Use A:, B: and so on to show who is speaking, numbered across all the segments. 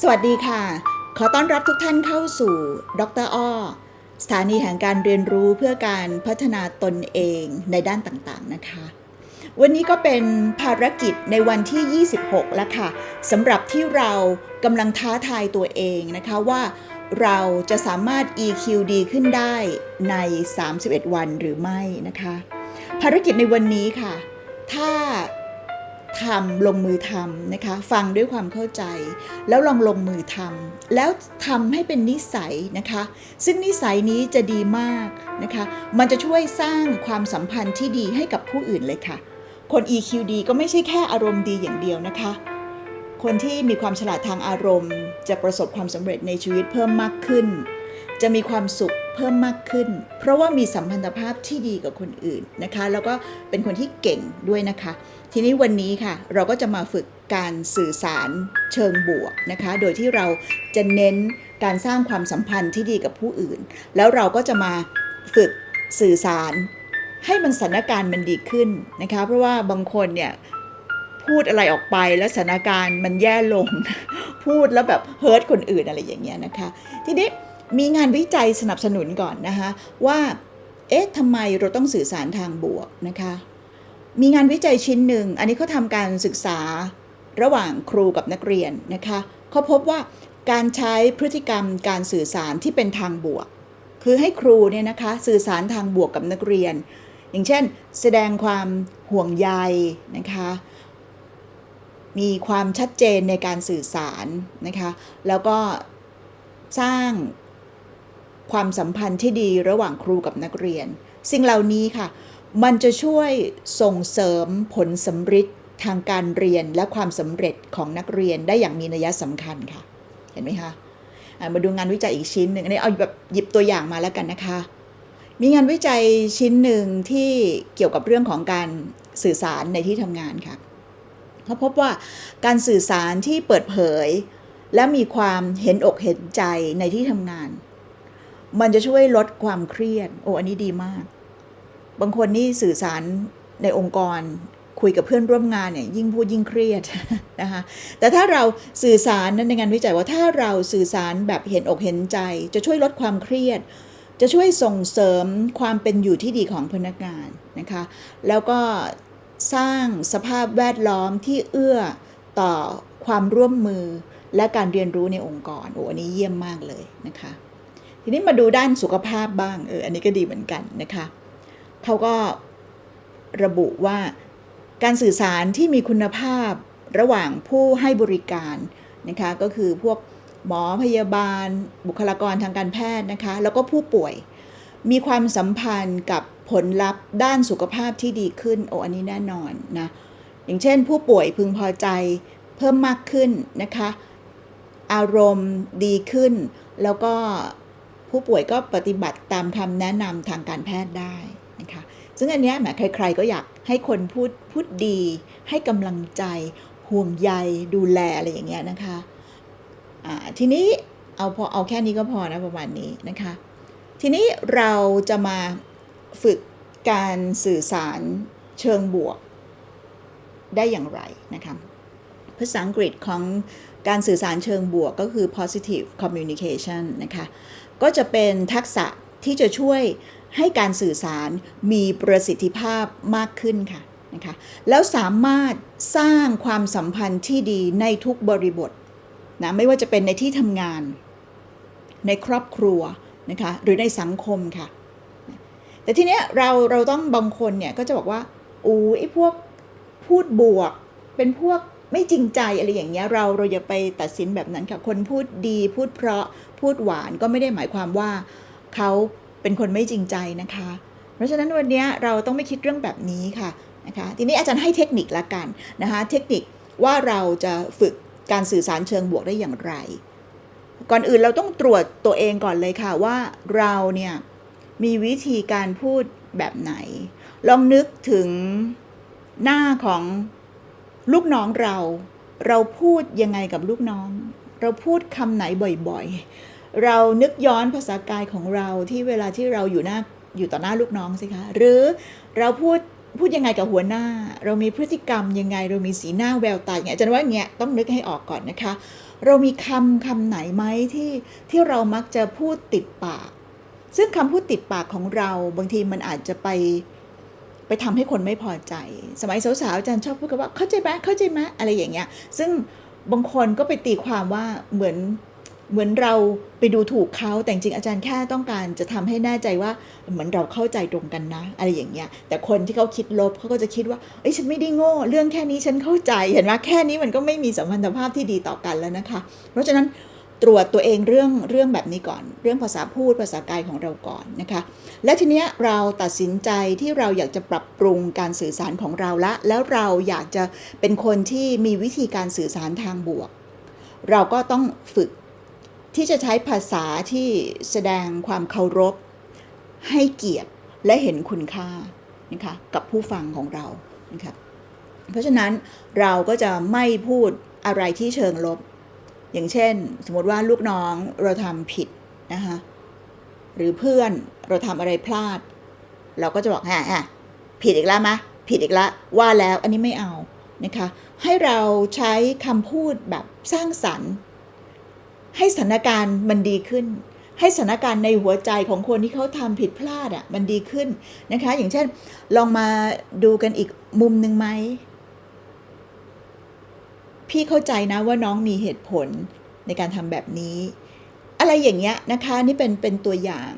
A: สวัสดีค่ะ ขอต้อนรับทุกท่านเข้าสู่ ดรอ้อ สถานีแห่งการเรียนรู้เพื่อการพัฒนาตนเองในด้านต่างๆนะคะ วันนี้ก็เป็นภารกิจในวันที่ 26 แล้วค่ะสำหรับที่เรากำลังท้าทายตัวเองนะคะว่าเราจะสามารถ EQ ดีขึ้นได้ใน 31 วันหรือไม่นะคะ ภารกิจในวันนี้ค่ะ ถ้า ทำลงมือทำนะคะ ฟังด้วยความเข้าใจ แล้วลองลงมือทำแล้วทำให้เป็นนิสัยนะคะ ซึ่งนิสัยนี้จะดีมากนะคะ มันจะช่วยสร้างความสัมพันธ์ที่ดีให้กับผู้อื่นเลยค่ะ คน EQ ดีก็ไม่ใช่แค่อารมณ์ดีอย่างเดียวนะคะ คนที่มีความฉลาดทางอารมณ์ จะประสบความสำเร็จในชีวิตเพิ่มมากขึ้น จะมีความสุขเพิ่มมากขึ้น เพราะว่ามีสัมพันธภาพที่ดีกับคนอื่นนะคะ แล้วก็เป็นคนที่เก่งด้วยนะคะ ทีนี้วันนี้ค่ะ เราก็จะมาฝึกการสื่อสารเชิงบวกนะคะ โดยที่เราจะเน้นการสร้างความสัมพันธ์ที่ดีกับผู้อื่น แล้วเราก็จะมาฝึกสื่อสาร ให้มันสถานการณ์มันดีขึ้นนะคะ เพราะว่าบางคนเนี่ยพูดอะไรออกไปแล้วสถานการณ์มันแย่ลง พูดแล้วแบบเฮิร์ตคนอื่นอะไรอย่างเงี้ยนะคะ ทีนี้ มีงานวิจัยสนับสนุนก่อนนะคะว่าเอ๊ะทำไมเราต้องสื่อสารทางบวกนะคะมีงานวิจัยชิ้นหนึ่ง อันนี้เขาทำการศึกษาระหว่างครูกับนักเรียนนะคะเขาพบว่าการใช้พฤติกรรมการสื่อสารที่เป็นทางบวก คือให้ครูเนี่ยนะคะสื่อสารทางบวกกับนักเรียน อย่างเช่น แสดงความห่วงใยนะคะมีความชัดเจนในการสื่อสารนะคะแล้วก็สร้าง ความสัมพันธ์ที่ดีระหว่างครูกับนักเรียน สิ่งเหล่านี้ค่ะ มันจะช่วยส่งเสริมผลสำฤทธิ์ทางการเรียนและความสำเร็จของนักเรียนได้อย่างมีนัยสำคัญค่ะ เห็นไหมคะอะมาดูงานวิจัยอีกชิ้นหนึ่งอันนี้เอาแบบหยิบตัวอย่างมาแล้วกันนะคะ มีงานวิจัยชิ้นหนึ่งที่เกี่ยวกับเรื่องของการสื่อสารในที่ทำงานค่ะเขาพบว่าการสื่อสารที่เปิดเผย และมีความเห็นอกเห็นใจในที่ทำงาน มันจะช่วยลดความเครียด โอ้อันนี้ดีมาก บางคนนี่สื่อสารในองค์กรคุยกับเพื่อนร่วมงานเนี่ยยิ่งพูดยิ่งเครียดนะคะแต่ถ้าเราสื่อสารนั้นในงานวิจัยว่าถ้าเราสื่อสารแบบเห็นอกเห็นใจ จะช่วยลดความเครียด จะช่วยส่งเสริมความเป็นอยู่ที่ดีของพนักงานนะคะแล้วก็สร้างสภาพแวดล้อมที่เอื้อต่อความร่วมมือและการเรียนรู้ในองค์กรโอ้อันนี้เยี่ยมมากเลยนะคะ ทีนี้มาดูด้านสุขภาพบ้างเอออันนี้ก็ดีเหมือนกันนะคะเขาก็ระบุว่าการสื่อสารที่มีคุณภาพระหว่างผู้ให้บริการนะคะก็คือพวกหมอพยาบาล บุคลากรทางการแพทย์นะคะแล้วก็ผู้ป่วย มีความสัมพันธ์กับผลลัพธ์ด้านสุขภาพที่ดีขึ้นโอ้อันนี้แน่นอนนะอย่างเช่น ผู้ป่วยพึงพอใจเพิ่มมากขึ้นนะคะ อารมณ์ดีขึ้น แล้วก็ ผู้ป่วยก็ปฏิบัติตามคำแนะนำทางการแพทย์ได้นะคะซึ่งอันนี้แหมใคร ๆ ก็อยากให้คนพูดพูดดี ให้กำลังใจห่วงใยดูแลอะไรอย่างเงี้ยนะคะอ่าทีนี้เอาพอเอาแค่นี้ก็พอนะประมาณนี้นะคะ ทีนี้เราจะมาฝึกการสื่อสารเชิงบวกได้อย่างไรนะคะภาษาอังกฤษของ การสื่อสารเชิงบวกก็คือ positive communication นะคะ ก็จะเป็นทักษะที่จะช่วยให้การสื่อสารมีประสิทธิภาพมากขึ้นค่ะนะคะแล้วสามารถสร้างความสัมพันธ์ที่ดีในทุกบริบทนะไม่ว่าจะเป็นในที่ทำงาน ในครอบครัวนะคะหรือในสังคมค่ะ แต่ทีเนี้ยเราเราต้องบางคนเนี่ยก็จะบอกว่าอู้ไอ้พวกพูดบวก เป็นพวก ไม่จริงใจอะไรอย่างเงี้ยเราเราอย่าไปตัดสินแบบนั้นค่ะคนพูดดีพูดเพราะพูดหวานก็ไม่ได้หมายความว่าเขาเป็นคนไม่จริงใจนะคะ เพราะฉะนั้นวันนี้เราต้องไม่คิดเรื่องแบบนี้ค่ะนะคะทีนี้อาจารย์ให้เทคนิคละกันนะคะเทคนิคว่าเราจะฝึกการสื่อสารเชิงบวกได้อย่างไร ก่อนอื่นเราต้องตรวจตัวเองก่อนเลยค่ะว่าเราเนี่ยมีวิธีการพูดแบบไหน ลองนึกถึงหน้าของ ลูกน้องเรา เราพูดยังไงกับลูกน้อง เราพูดคำไหนบ่อยๆ เรานึกย้อนภาษากายของเราที่เวลาที่เราอยู่หน้าอยู่ต่อหน้าลูกน้องสิคะ หรือเราพูดพูดยังไงกับหัวหน้า เรามีพฤติกรรมยังไง เรามีสีหน้าแววตาอย่างเงี้ยอาจารย์ว่าเงี้ยต้องนึกให้ออกก่อนนะคะ เรามีคำคำไหนไหมที่ที่เรามักจะพูดติดปาก ซึ่งคำพูดติดปากของเราบางทีมันอาจจะไป ไปทำให้คนไม่พอใจ สมัยสาวๆอาจารย์ชอบพูดกันว่าเข้าใจไหมเข้าใจไหมอะไรอย่างเงี้ย ซึ่งบางคนก็ไปตีความว่าเหมือนเหมือนเราไปดูถูกเขาแต่จริงๆอาจารย์แค่ต้องการจะทำให้แน่ใจว่าเหมือนเราเข้าใจตรงกันนะ อะไรอย่างเงี้ยแต่คนที่เขาคิดลบเขาก็จะคิดว่าเอ้ยฉันไม่ได้โง่ เรื่องแค่นี้ฉันเข้าใจเห็นไหมแค่นี้มันก็ไม่มีสัมพันธภาพที่ดีต่อกันแล้วนะคะ เพราะฉะนั้น ตรวจตัวเองเรื่องเรื่องแบบนี้ก่อน เรื่องภาษาพูดภาษากายของเราก่อนนะคะ และทีเนี้ยเราตัดสินใจที่เราอยากจะปรับปรุงการสื่อสารของเราละ แล้วเราอยากจะเป็นคนที่มีวิธีการสื่อสารทางบวก เราก็ต้องฝึกที่จะใช้ภาษาที่แสดงความเคารพ ให้เกียรติและเห็นคุณค่านะคะกับผู้ฟังของเรานะคะเพราะฉะนั้นเราก็จะไม่พูดอะไรที่เชิงลบ อย่างเช่น สมมติว่าลูกน้องเราทำผิดนะคะหรือเพื่อนเราทำอะไรพลาด เราก็จะบอกฮะฮะผิดอีกแล้วมะผิดอีกแล้วว่าแล้วอันนี้ไม่เอานะคะให้เราใช้คำพูดแบบสร้างสรรค์ ให้สถานการณ์มันดีขึ้น ให้สถานการณ์ในหัวใจของคนที่เขาทำผิดพลาดอะ่ะมันดีขึ้นนะคะ อย่างเช่น ลองมาดูกันอีกมุมหนึ่งไหม พี่เข้าใจนะว่าน้องมีเหตุผลในการทำแบบนี้ อะไรอย่างเงี้ยนะคะนี่เป็นเป็นตัวอย่าง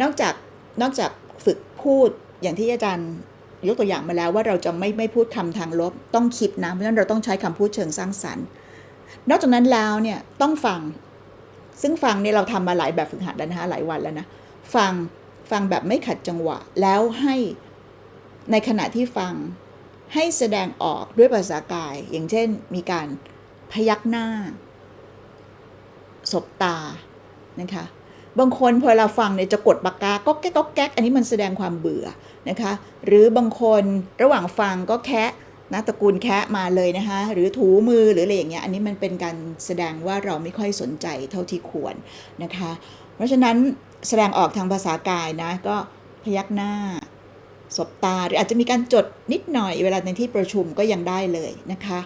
A: นอกจากนอกจากฝึกพูดอย่างที่อาจารย์ยกตัวอย่างมาแล้วว่าเราจะไม่ไม่พูดคำทางลบ ต้องคิดนะเพราะฉะนั้นเราต้องใช้คำพูดเชิงสร้างสรรค์ นอกจากนั้นแล้วเนี่ยต้องฟัง ซึ่งฟังเนี่ยเราทำมาหลายแบบฝึกหัดแล้วนะคะหลายวันแล้วนะฟังฟังแบบไม่ขัดจังหวะแล้วให้ในขณะที่ฟัง ให้แสดงออกด้วยภาษากาย อย่างเช่น มีการพยักหน้า สบตา นะคะ บางคนพอเราฟังเนี่ยจะกดปากกาก็แก๊กก็แก๊ก อันนี้มันแสดงความเบื่อนะคะ หรือบางคนระหว่างฟังก็แคะนะตระกูลแคะมาเลยนะคะ หรือถูมือหรืออะไรอย่างเงี้ย อันนี้มันเป็นการแสดงว่าเราไม่ค่อยสนใจเท่าที่ควรนะคะ เพราะฉะนั้นแสดงออกทางภาษากายนะก็พยักหน้า สบตา หรืออาจจะมีการจดนิดหน่อยเวลาในที่ประชุมก็ยังได้เลยนะคะ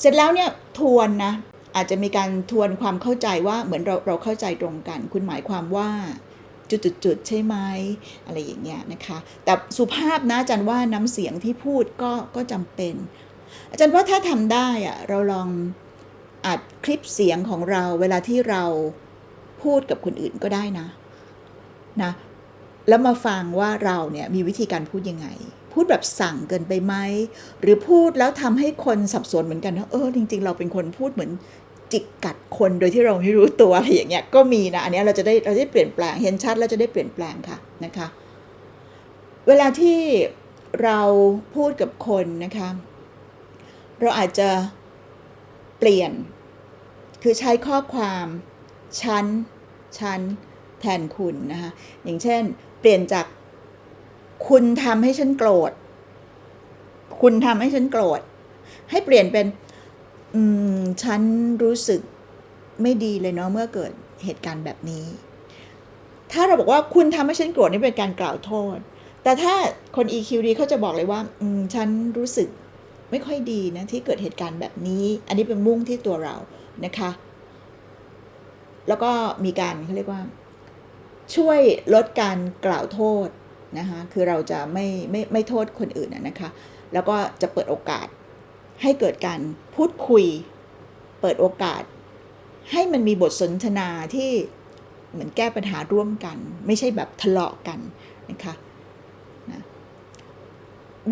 A: เสร็จแล้วเนี่ยทวนนะอาจจะมีการทวนความเข้าใจว่าเหมือนเราเราเข้าใจตรงกัน คุณหมายความว่าจุดๆๆใช่ไหมอะไรอย่างเงี้ยนะคะ แต่สุภาพนะอาจารย์ว่าน้ำเสียงที่พูดก็ก็จำเป็น อาจารย์ว่าถ้าทำได้อะเราลองอัดคลิปเสียงของเราเวลาที่เราพูดกับคนอื่นก็ได้นะนะ แล้วมาฟังว่าเราเนี่ยมีวิธีการพูดยังไง พูดแบบสั่งเกินไปไหมหรือพูดแล้วทำให้คนสับสนเหมือนกันนะเออจริง ๆ เราเป็นคนพูดเหมือนจิกกัดคนโดยที่เราไม่รู้ตัวอะไรอย่างเงี้ยก็มีนะอันนี้เราจะได้เราจะได้เปลี่ยนแปลงเห็นชัดแล้วจะได้เปลี่ยนแปลงค่ะนะคะ เวลาที่เราพูดกับคนนะคะ เราอาจจะเปลี่ยนคือใช้ข้อความฉันฉันแทนคุณนะคะอย่างเช่น เปลี่ยนจาก คุณทำให้ฉันโกรธ คุณทำให้ฉันโกรธ ให้เปลี่ยนเป็น อืม ฉันรู้สึกไม่ดีเลยเนาะเมื่อเกิดเหตุการณ์แบบนี้ ถ้าเราบอกว่าคุณทำให้ฉันโกรธนี่เป็นการกล่าวโทษ แต่ถ้าคน EQ ดีเขาจะบอกเลยว่า อืม ฉันรู้สึกไม่ค่อยดีนะที่เกิดเหตุการณ์แบบนี้ อันนี้เป็นมุ่งที่ตัวเรานะคะ แล้วก็มีการเขาเรียกว่า ช่วยลดการกล่าวโทษนะคะคือเราจะไม่ไม่ไม่โทษคนอื่นนะนะคะแล้วก็จะเปิดโอกาสให้เกิดการพูดคุย เปิดโอกาส ให้มันมีบทสนทนาที่เหมือนแก้ปัญหาร่วมกัน ไม่ใช่แบบทะเลาะกันนะคะนะ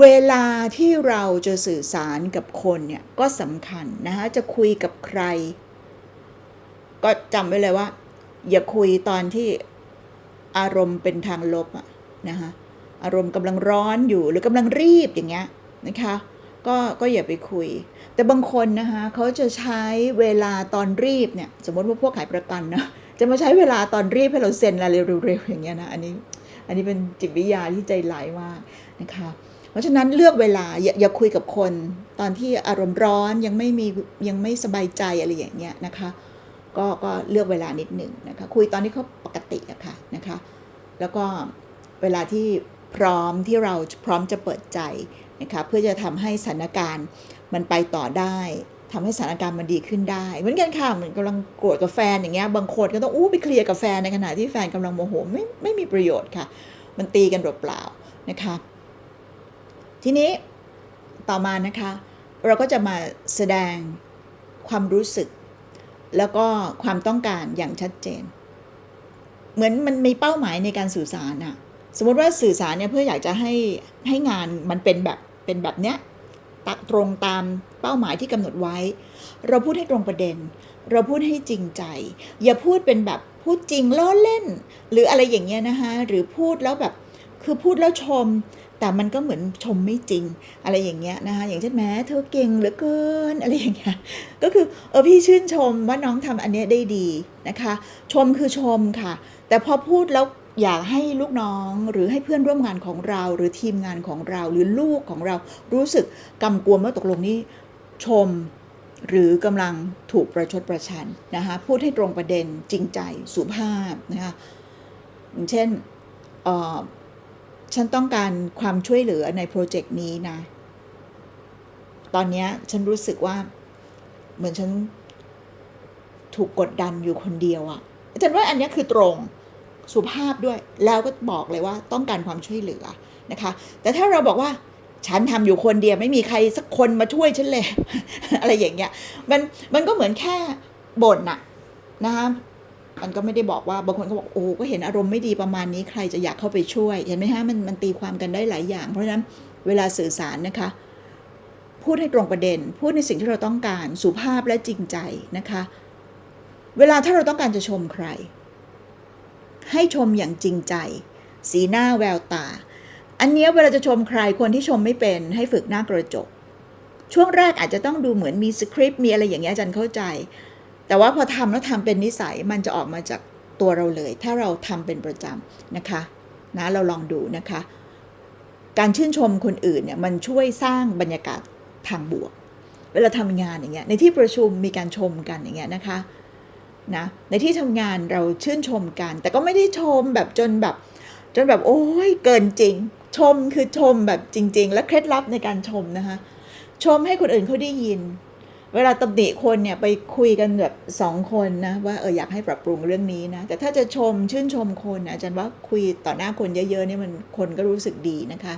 A: เวลาที่เราจะสื่อสารกับคนเนี่ยก็สำคัญนะคะจะคุยกับใคร ก็จำไว้เลยว่า อย่าคุยตอนที่ อารมณ์เป็นทางลบอะนะคะอารมณ์กำลังร้อนอยู่หรือกำลังรีบอย่างเงี้ยนะคะก็ก็อย่าไปคุย แต่บางคนนะคะเขาจะใช้เวลาตอนรีบเนี่ยสมมติว่าพวกขายประกันนะจะมาใช้เวลาตอนรีบให้เราเซ็นอะไรเร็วๆอย่างเงี้ยนะอันนี้อันนี้เป็นจิตวิทยาที่ใจร้ายมากนะคะเพราะฉะนั้นเลือกเวลาอย่าอย่าคุยกับคน ตอนที่อารมณ์ร้อนยังไม่มียังไม่สบายใจอะไรอย่างเงี้ยนะคะ ก็ก็เลือกเวลานิดหนึ่งนะคะคุยตอนที่เขาปกติอะค่ะนะคะแล้วก็เวลาที่พร้อมที่เราพร้อมจะเปิดใจนะคะเพื่อจะทำให้สถานการณ์มันไปต่อได้ทำให้สถานการณ์มันดีขึ้นได้ เหมือนกันค่ะเหมือนกำลังโกรธกับแฟนอย่างเงี้ยบางคนก็ต้องอู้ไปเคลียร์กับแฟนในขณะที่แฟนกำลังโมโหไม่ไม่มีประโยชน์ค่ะ มันตีกันเปล่าๆนะคะทีนี้ต่อมานะคะ เราก็จะมาแสดงความรู้สึก แล้วก็ความต้องการอย่างชัดเจน เหมือนมันมีเป้าหมายในการสื่อสารอะสมมติว่าสื่อสารเนี่ยเพื่ออยากจะให้ให้งานมันเป็นแบบเป็นแบบเนี้ยตะตรงตามเป้าหมายที่กำหนดไว้ เราพูดให้ตรงประเด็น เราพูดให้จริงใจ อย่าพูดเป็นแบบพูดจริงล้อเล่น หรืออะไรอย่างเงี้ยนะคะหรือพูดแล้วแบบ คือพูดแล้วชม แต่มันก็เหมือนชมไม่จริง อะไรอย่างเงี้ยนะคะ อย่างเช่นแม้เธอเก่งเหลือเกินอะไรอย่างเงี้ย ก็คือเออพี่ชื่นชมว่าน้องทำอันเนี้ยได้ดีนะคะ ชมคือชมค่ะ แต่พอพูดแล้วอยากให้ลูกน้องหรือให้เพื่อนร่วมงานของเรา หรือทีมงานของเรา หรือลูกของเรารู้สึกกำกวมว่าตกลงนี้ชมหรือกำลังถูกประชดประชันนะคะพูดให้ตรงประเด็นจริงใจสุภาพนะคะอย่างเช่นเออ ฉันต้องการความช่วยเหลือในโปรเจกต์นี้นะ ตอนนี้ฉันรู้สึกว่า เหมือนฉันถูกกดดันอยู่คนเดียวอะอาจารย์ว่าอันนี้คือตรงสุภาพด้วย แล้วก็บอกเลยว่าต้องการความช่วยเหลือนะคะ แต่ถ้าเราบอกว่าฉันทำอยู่คนเดียวไม่มีใครสักคนมาช่วยฉันเลย อะไรอย่างเงี้ย มันมันก็เหมือนแค่บ่นน่ะนะคะ มันก็ไม่ได้บอกว่าบางคนก็บอกโอ้ก็เห็นอารมณ์ไม่ดีประมาณนี้ใครจะอยากเข้าไปช่วย เห็นไหมฮะมันมันตีความกันได้หลายอย่าง เพราะฉะนั้นเวลาสื่อสารนะคะ พูดให้ตรงประเด็น พูดในสิ่งที่เราต้องการสุภาพและจริงใจนะคะ เวลาถ้าเราต้องการจะชมใคร ให้ชมอย่างจริงใจ สีหน้าแววตา อันเนี้ยเวลาจะชมใครคนที่ชมไม่เป็นให้ฝึกหน้ากระจกช่วงแรกอาจจะต้องดูเหมือนมีสคริปต์มีอะไรอย่างเงี้ยอาจารย์เข้าใจ แต่ว่าพอทำแล้วทำเป็นนิสัยมันจะออกมาจากตัวเราเลย ถ้าเราทำเป็นประจำนะคะนะเราลองดูนะคะ การชื่นชมคนอื่นเนี่ยมันช่วยสร้างบรรยากาศทางบวก เวลาทำงานอย่างเงี้ยในที่ประชุมมีการชมกันอย่างเงี้ยนะคะนะในที่ทำงานเราชื่นชมกัน แต่ก็ไม่ได้ชมแบบจนแบบจนแบบโอ้ยเกินจริง ชมคือชมแบบจริง ๆ และเคล็ดลับในการชมนะคะชมให้คนอื่นเขาได้ยิน เวลาตำหนิคนเนี่ยไปคุยกันแบบสองคนนะว่าเอออยากให้ปรับปรุงเรื่องนี้นะ แต่ถ้าจะชมชื่นชมคนนะอาจารย์ว่าคุยต่อหน้าคนเยอะๆเนี่ยมันคนก็รู้สึกดีนะคะ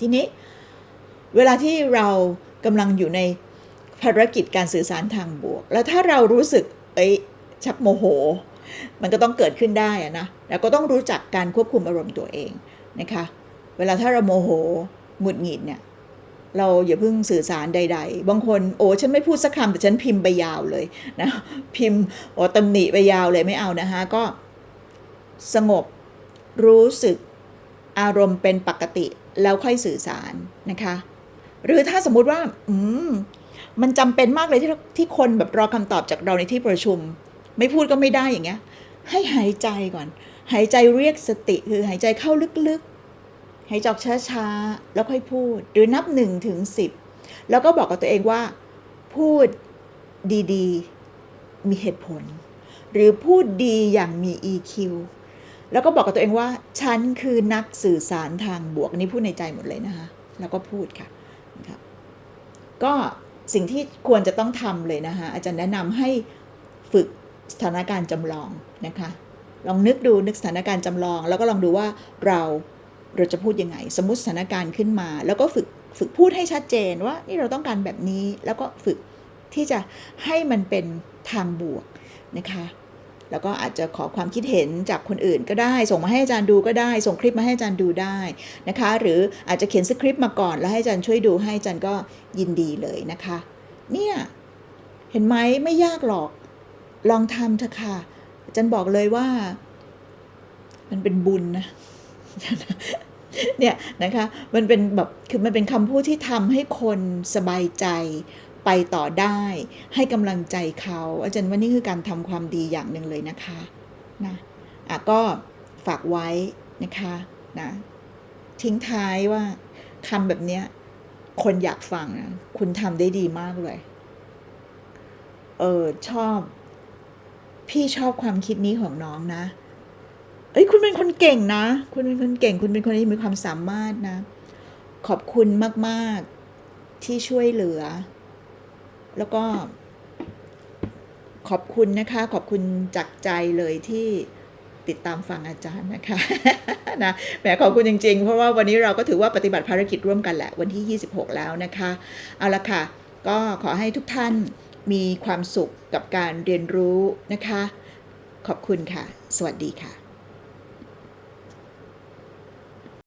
A: ทีนี้เวลาที่เรากำลังอยู่ในภารกิจการสื่อสารทางบวก แล้วถ้าเรารู้สึกเอ้ยชักโมโห มันก็ต้องเกิดขึ้นได้อะนะแล้วก็ต้องรู้จักการควบคุมอารมณ์ตัวเองนะคะ เวลาถ้าเราโมโหหงุดหงิดเนี่ย เราอย่าเพิ่งสื่อสารใด ๆ บางคนโอ้ฉันไม่พูดสักคำแต่ฉันพิมพ์ไปยาวเลยนะพิมพ์โอ้ตำหนิไปยาวเลยไม่เอานะคะก็สงบรู้สึกอารมณ์เป็นปกติแล้วค่อยสื่อสารนะคะ หรือถ้าสมมุติว่าอืมมันจำเป็นมากเลยที่ที่คนแบบรอคำตอบจากเราในที่ประชุม ไม่พูดก็ไม่ได้อย่างเงี้ย ให้หายใจก่อน หายใจเรียกสติคือหายใจเข้าลึกๆ หายใจออกช้าๆ แล้วค่อยพูด หรือนับหนึ่งถึงสิบแล้วก็บอกกับตัวเองว่า พูดดีๆ มีเหตุผล หรือพูดดีอย่างมี EQ แล้วก็บอกกับตัวเองว่า ฉันคือนักสื่อสารทางบวก อันนี้พูดในใจหมดเลยนะคะ แล้วก็พูดค่ะนะครับก็สิ่งที่ควรจะต้องทำเลยนะคะอาจารย์แนะนำให้ฝึกสถานการณ์จำลองนะคะ ลองนึกดูนึกสถานการณ์จำลอง แล้วก็ลองดูว่าเรา เราจะพูดยังไง สมมติสถานการณ์ขึ้นมา แล้วก็ฝึกฝึกพูดให้ชัดเจนว่านี่เราต้องการแบบนี้แล้วก็ฝึกที่จะให้มันเป็นทางบวกนะคะแล้วก็อาจจะขอความคิดเห็นจากคนอื่นก็ได้ ส่งมาให้อาจารย์ดูก็ได้ ส่งคลิปมาให้อาจารย์ดูได้นะคะ หรืออาจจะเขียนสคริปต์มาก่อน แล้วให้อาจารย์ช่วยดูให้อาจารย์ก็ยินดีเลยนะคะ เนี่ยเห็นไหมไม่ยากหรอก ลองทำเถอะค่ะอาจารย์บอกเลยว่า มันเป็นบุญนะ เนี่ยนะคะมันเป็นแบบคือมันเป็นคำพูดที่ทำให้คนสบายใจไปต่อได้ ให้กำลังใจเขา อาจารย์ว่านี่คือการทำความดีอย่างหนึ่งเลยนะคะนะอะก็ฝากไว้นะคะนะทิ้งท้ายว่าคำแบบเนี้ยคนอยากฟังนะคุณทำได้ดีมากเลย เออชอบ พี่ชอบความคิดนี้ของน้องนะ เอ้ยคุณเป็นคนเก่งนะ คุณเป็นคนเก่ง คุณเป็นคนที่มีความสามารถนะ ขอบคุณมากๆที่ช่วยเหลือ แล้วก็ ขอบคุณนะคะ ขอบคุณจากใจเลยที่ติดตามฟังอาจารย์นะคะนะแหมขอบคุณจริง ๆ เพราะว่าวันนี้เราก็ถือว่าปฏิบัติภารกิจร่วมกันแหละวันที่ 26 แล้วนะคะเอาละค่ะ ก็ขอให้ทุกท่านมีความสุขกับการเรียนรู้นะคะ ขอบคุณค่ะ สวัสดีค่ะ